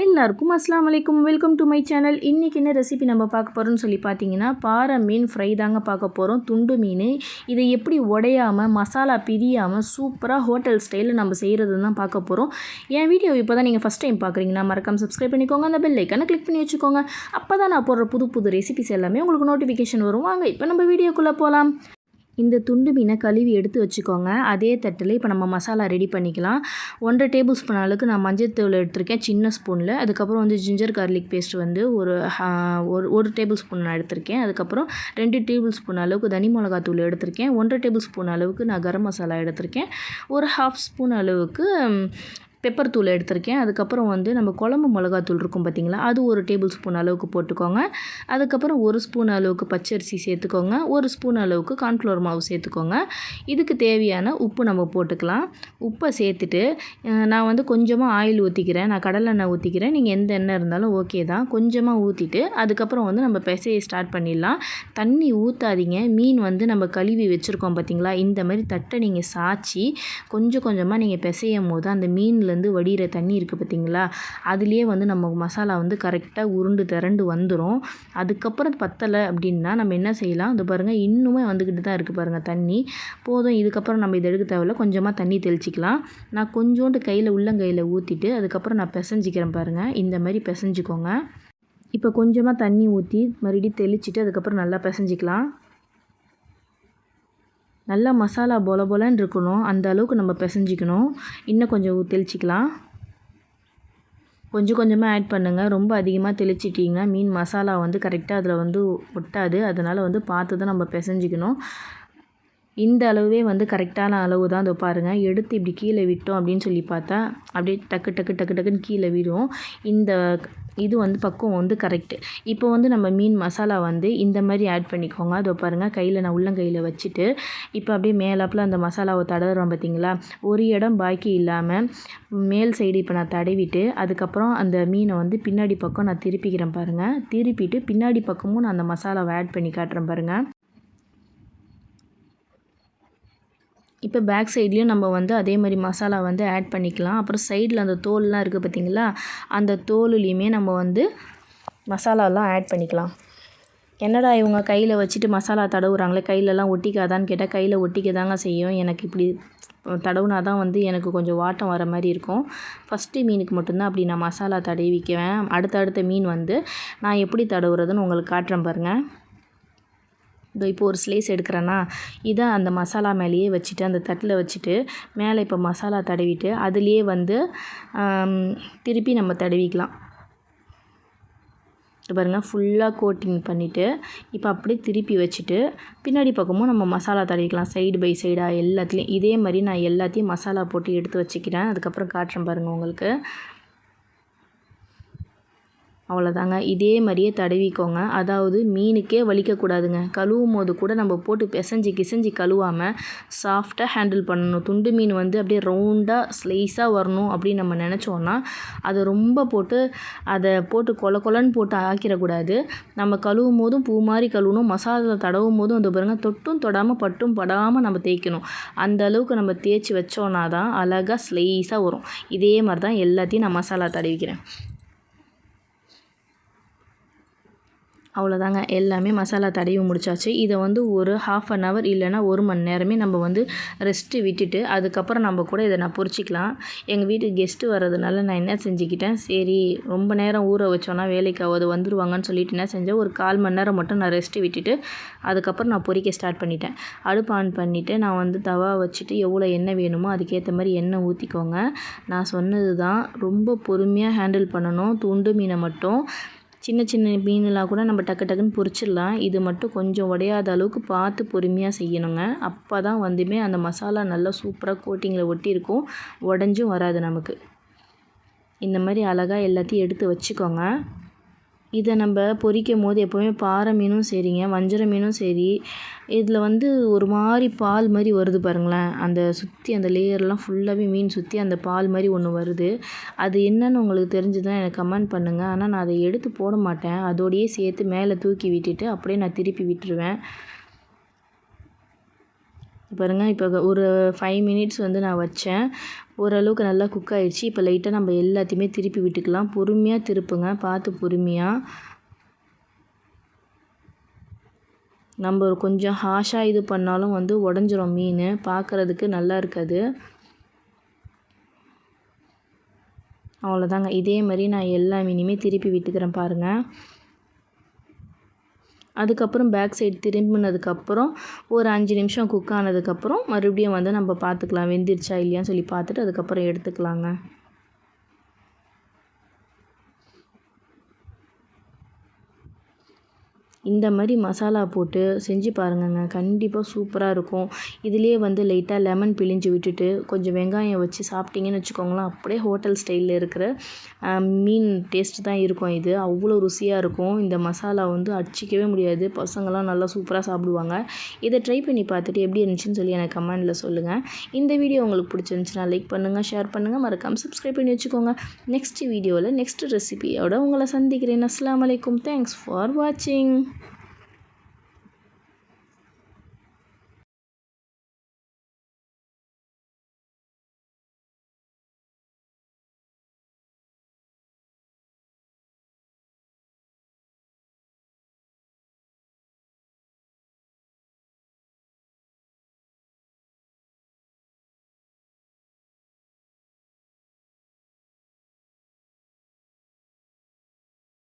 எல்லாருக்கும் அஸ்லாம் வலைக்கும் வெல்கம் டு மை சேனல் இன்றைக்கி என்ன ரெசிபி நம்ம பார்க்க போகிறோம்னு சொல்லி பார்த்தீங்கன்னா பாறை மீன் ஃப்ரை தாங்க பார்க்க போகிறோம் துண்டு மீன். இதை எப்படி உடையாமல் மசாலா பிரியாமல் சூப்பராக ஹோட்டல் ஸ்டைலில் நம்ம செய்கிறது தான் பார்க்க போகிறோம் என் வீடியோ இப்போ தான் நீங்கள் ஃபஸ்ட் டைம் பார்க்குறீங்கன்னா மறக்காம சப்ஸ்கிரைப் பண்ணிக்கோங்க. அந்த பெல் ஐக்கனை கிளிக் பண்ணி வச்சுக்கோங்க. அப்போ தான் நான் போடுற புது புது ரெசிபிஸ் எல்லாமே உங்களுக்கு நோட்டிஃபிகேஷன் வரும். வாங்க இப்போ நம்ம வீடியோக்குள்ளே போகலாம் இந்த துண்டு மீனை கழுவி எடுத்து வச்சுக்கோங்க. அதே தட்டில் இப்போ நம்ம மசாலா ரெடி பண்ணிக்கலாம். ஒன்றரை டேபிள் ஸ்பூன் அளவுக்கு நான் மஞ்சள் தூள் எடுத்திருக்கேன். சின்ன ஸ்பூனில் அதுக்கப்புறம் வந்து ஜிஞ்சர் கார்லிக் பேஸ்ட் வந்து ஒரு ஒரு ஒரு டேபிள் ஸ்பூன் நான் எடுத்திருக்கேன். அதுக்கப்புறம் ரெண்டு டேபிள் ஸ்பூன் அளவுக்கு தனி மிளகாத்தூள் எடுத்திருக்கேன். ஒன்றரை டேபிள் ஸ்பூன் அளவுக்கு நான் கரம் மசாலா எடுத்திருக்கேன். ஒரு ஹாஃப் ஸ்பூன் அளவுக்கு பெப்பர் தூள் எடுத்திருக்கேன். அதுக்கப்புறம் வந்து நம்ம குழம்பு மிளகாத்தூள் இருக்கும் பார்த்திங்களா அது ஒரு டேபிள் ஸ்பூன் அளவுக்கு போட்டுக்கோங்க. அதுக்கப்புறம் ஒரு ஸ்பூன் அளவுக்கு பச்சரிசி சேர்த்துக்கோங்க. ஒரு ஸ்பூன் அளவுக்கு கார்ன்ஃப்ளவர் மாவு சேர்த்துக்கோங்க. இதுக்கு தேவையான உப்பு நம்ம போட்டுக்கலாம். உப்பை சேர்த்துட்டு நான் வந்து கொஞ்சமாக ஆயில் ஊற்றிக்கிறேன் நான் கடலெண்ணெய் ஊற்றிக்கிறேன் நீங்கள் எந்த எண்ணெய் இருந்தாலும் ஓகே தான். கொஞ்சமாக ஊற்றிட்டு அதுக்கப்புறம் வந்து நம்ம பெசையை ஸ்டார்ட் பண்ணிடலாம். தண்ணி ஊற்றாதீங்க மீன் வந்து நம்ம கழுவி வச்சுருக்கோம் பார்த்திங்களா இந்த மாதிரி தட்டை நீங்கள் சாய்ச்சி கொஞ்சம் கொஞ்சமாக நீங்கள் பிசையும் போது அந்த மீனில் அதுலேருந்து வடிகிற தண்ணி இருக்குது பார்த்திங்களா? அதுலேயே வந்து நம்ம மசாலா வந்து கரெக்டாக உருண்டு திரண்டு வந்துடும் அதுக்கப்புறம் பத்தலை அப்படின்னா நம்ம என்ன செய்யலாம்? அது பாருங்கள் இன்னுமே வந்துக்கிட்டு தான் இருக்குது பாருங்கள் தண்ணி. போதும் இதுக்கப்புறம் நம்ம இதை எடுக்க தேவையில்ல கொஞ்சமாக தண்ணி தெளிச்சிக்கலாம். நான் கொஞ்சோண்டு கையில் உள்ளங்கையில் ஊற்றிட்டு அதுக்கப்புறம் நான் பிசைஞ்சிக்கிறேன் பாருங்கள் இந்த மாதிரி பிசைஞ்சிக்கோங்க. இப்போ கொஞ்சமாக தண்ணி ஊற்றி மறுபடியும் தெளிச்சிட்டு அதுக்கப்புறம் நல்லா பிசைஞ்சிக்கலாம். நல்லா மசாலா பொல பொலன்னு இருக்கணும். அந்த அளவுக்கு நம்ம பிசைஞ்சிக்கணும். இன்னும் கொஞ்சம் தெளிச்சிக்கலாம். கொஞ்சம் கொஞ்சமாக ஆட் பண்ணுங்கள் ரொம்ப அதிகமாக தெளிச்சிட்டிங்கன்னா மீன் மசாலா வந்து கரெக்டாக அதில் வந்து ஒட்டாது. அதனால் வந்து பார்த்து தான் நம்ம பிசைஞ்சிக்கணும். இந்த அளவே வந்து கரெக்டான அளவு தான் அதை பாருங்கள் எடுத்து இப்படி கீழே விட்டோம் அப்படின்னு சொல்லி பார்த்தா அப்படியே டக்கு டக்கு டக்கு டக்குன்னு கீழே விடும். இந்த இது வந்து பக்குவம் வந்து கரெக்டு இப்போ வந்து நம்ம மீன் மசாலா வந்து இந்த மாதிரி ஆட் பண்ணிக்கோங்க. அதை பாருங்கள் கையில் நான் உள்ளங்கையில் வச்சுட்டு இப்போ அப்படியே மேலாப்பில் அந்த மசாலாவை தடவுறோம் பார்த்தீங்களா? ஒரு இடம் பாக்கி இல்லாமல் மேல் சைடு இப்போ நான் தடவிட்டு அதுக்கப்புறம் அந்த மீனை வந்து பின்னாடி பக்கம் நான் திருப்பிக்கிறேன் பாருங்கள் திருப்பிட்டு பின்னாடி பக்கமும் நான் அந்த மசாலாவை ஆட் பண்ணி காட்டுறேன் பாருங்கள் இப்போ பேக் சைட்லேயும் நம்ம வந்து அதே மாதிரி மசாலா வந்து ஆட் பண்ணிக்கலாம். அப்புறம் சைடில் அந்த தோல்லாம் இருக்குது பார்த்திங்களா? அந்த தோலுலேயுமே நம்ம வந்து மசாலாலாம் ஆட் பண்ணிக்கலாம். என்னடா இவங்க கையில் வச்சுட்டு மசாலா தடவுறாங்களே? கையிலலாம் ஒட்டிக்காதான்னு கேட்டால் கையில் ஒட்டிக்க தாங்க செய்யும். எனக்கு இப்படி தடவுனா தான் வந்து எனக்கு கொஞ்சம் வாட்டம் வர மாதிரி இருக்கும். ஃபஸ்ட்டு மீனுக்கு மட்டும்தான் அப்படி நான் மசாலா தடவிக்குவேன் அடுத்தடுத்த மீன் வந்து நான் எப்படி தடவுறதுன்னு உங்களுக்கு காட்டுறேன் பாருங்கள் இதோ இப்போ ஒரு ஸ்லைஸ் எடுக்கிறேன்னா இதை அந்த மசாலா மேலேயே வச்சுட்டு அந்த தட்டில் வச்சுட்டு மேலே இப்போ மசாலா தடவிட்டு அதுலேயே வந்து திருப்பி நம்ம தடவிக்கலாம். பாருங்கள் ஃபுல்லாக கோட்டிங் பண்ணிவிட்டு இப்போ அப்படியே திருப்பி வச்சுட்டு பின்னாடி பக்கமும் நம்ம மசாலா தடவிக்கலாம். சைடு பை சைடாக எல்லாத்துலேயும் இதே மாதிரி நான் எல்லாத்தையும் மசாலா போட்டு எடுத்து வச்சுக்கிறேன். அதுக்கப்புறம் காட்டுறேன் பாருங்கள் உங்களுக்கு. அவ்வளோதாங்க இதே மாதிரியே தடவிக்கோங்க. அதாவது மீனுக்கே வலிக்கக்கூடாதுங்க. கழுவும் போது கூட நம்ம போட்டு பிசைஞ்சி கிசைஞ்சி கழுவாமல் சாஃப்டாக ஹேண்டில் பண்ணணும். துண்டு மீன் வந்து அப்படியே ரவுண்டாக ஸ்லைஸாக வரணும் அப்படின்னு நம்ம நினச்சோன்னா அதை ரொம்ப போட்டு அதை போட்டு கொல கொலன்னு போட்டு ஆக்கிடக்கூடாது. நம்ம கழுவும் போதும் பூ மாதிரி கழுவணும். மசாலா தடவும் போதும் அந்த பாருங்கள் தொட்டும் தொடாமல் பட்டும் படாமல் நம்ம தேய்க்கணும். அந்த அளவுக்கு நம்ம தேய்ச்சி வச்சோன்னா தான் அழகாக ஸ்லைஸாக வரும். இதே மாதிரி தான் எல்லாத்தையும் நான் மசாலா தடவிக்கிறேன். அவ்வளோதாங்க. எல்லாமே மசாலா தடவி முடிச்சாச்சு. இதை வந்து ஒரு ஹாஃப் அன் ஹவர் இல்லைனா ஒரு மணி நேரமே நம்ம வந்து ரெஸ்ட்டு விட்டுட்டு அதுக்கப்புறம் நம்ம கூட இதை நான் பொறிச்சிக்கலாம் எங்கள் வீட்டுக்கு கெஸ்ட்டு வர்றதுனால நான் என்ன செஞ்சுக்கிட்டேன்? சரி ரொம்ப நேரம் ஊற வச்சோன்னா வேலைக்கு ஆகுது வந்துடுவாங்கன்னு சொல்லிட்டு என்ன செஞ்சேன்? ஒரு கால் மணி நேரம் மட்டும் நான் ரெஸ்ட்டு விட்டுட்டு அதுக்கப்புறம் நான் பொறிக்க ஸ்டார்ட் பண்ணிட்டேன். அடுப்பு ஆன் பண்ணிவிட்டு நான் வந்து தவா வச்சுட்டு எவ்வளோ எண்ணெய் வேணுமோ அதுக்கேற்ற மாதிரி எண்ணெய் ஊற்றிக்கோங்க நான் சொன்னது தான் ரொம்ப பொறுமையாக ஹேண்டில் பண்ணணும். துண்டு மீனை மட்டும். சின்ன சின்ன மீனெலாம் கூட நம்ம டக்கு டக்குன்னு பொரிச்சிடலாம். இது மட்டும் கொஞ்சம் உடையாத அளவுக்கு பார்த்து பொறுமையாக செய்யணுங்க. அப்போ தான் வந்துமே அந்த மசாலா நல்லா சூப்பராக கோட்டிங்கில் ஒட்டியிருக்கும். உடஞ்சும் வராது நமக்கு. இந்த மாதிரி அழகாக எல்லாத்தையும் எடுத்து வச்சுக்கோங்க. இதை நம்ம பொரிக்கும் போது எப்போவுமே பாறை மீனும் சரிங்க வஞ்சர மீனும் சரி. இதில் வந்து ஒரு மாதிரி பால் மாதிரி வருது பாருங்களேன். அந்த சுற்றி அந்த லேயர்லாம் ஃபுல்லாகவே மீன் சுற்றி அந்த பால் மாதிரி ஒன்று வருது. அது என்னன்னு உங்களுக்கு தெரிஞ்சுதுன்னா எனக்கு கமெண்ட் பண்ணுங்கள் ஆனால் நான் அதை எடுத்து போட மாட்டேன். அதோடையே சேர்த்து மேலே தூக்கி விட்டுட்டு அப்படியே நான் திருப்பி விட்டுருவேன். பாருங்கள் இப்போ ஒரு ஃபைவ் மினிட்ஸ் வந்து நான் வச்சேன். ஓரளவுக்கு நல்லா குக் ஆகிடுச்சி இப்போ லைட்டாக நம்ம எல்லாத்தையுமே திருப்பி விட்டுக்கலாம். பொறுமையாக திருப்புங்க. பார்த்து பொறுமையாக நம்ம கொஞ்சம் ஹாஷாக இது பண்ணாலும் வந்து உடஞ்சிரும் மீன். பார்க்குறதுக்கு நல்லா இருக்காது. அவ்வளோதாங்க இதே மாதிரி நான் எல்லா மீனையுமே திருப்பி விட்டுக்கிறேன் பாருங்கள் அதுக்கப்புறம் பேக் சைடு திரும்பினதுக்கப்புறம் ஒரு அஞ்சு நிமிஷம் குக் ஆனதுக்கப்புறம் மறுபடியும் வந்து நம்ம பார்த்துக்கலாம் வெந்திருச்சா இல்லையான்னு சொல்லி பார்த்துட்டு அதுக்கப்புறம் எடுத்துக்கலாங்க. இந்த மாதிரி மசாலா போட்டு செஞ்சு பாருங்கங்க. கண்டிப்பாக சூப்பராக இருக்கும். இதுலேயே வந்து லைட்டாக லெமன் பிழிஞ்சு விட்டுட்டு கொஞ்சம் வெங்காயம் வச்சு சாப்பிட்டிங்கன்னு வச்சுக்கோங்களேன். அப்படியே ஹோட்டல் ஸ்டைலில் இருக்கிற மீன் டேஸ்ட் தான் இருக்கும் இது. அவ்வளோ ருசியாக இருக்கும். இந்த மசாலா வந்து அடிச்சிக்கவே முடியாது. பசங்களாம் நல்லா சூப்பராக சாப்பிடுவாங்க. இதை ட்ரை பண்ணி பார்த்துட்டு எப்படி இருந்துச்சுன்னு சொல்லி எனக்கு கமெண்டில் சொல்லுங்கள் இந்த வீடியோ உங்களுக்கு பிடிச்சிருந்துச்சுன்னா லைக் பண்ணுங்கள் ஷேர் பண்ணுங்கள் மறக்காமல் சப்ஸ்கிரைப் பண்ணி வச்சுக்கோங்க. நெக்ஸ்ட் வீடியோவில் நெக்ஸ்ட் ரெசிபியோட உங்களை சந்திக்கிறேன். அஸ்லாம் வலைக்கும் தேங்க்ஸ் ஃபார் வாட்சிங்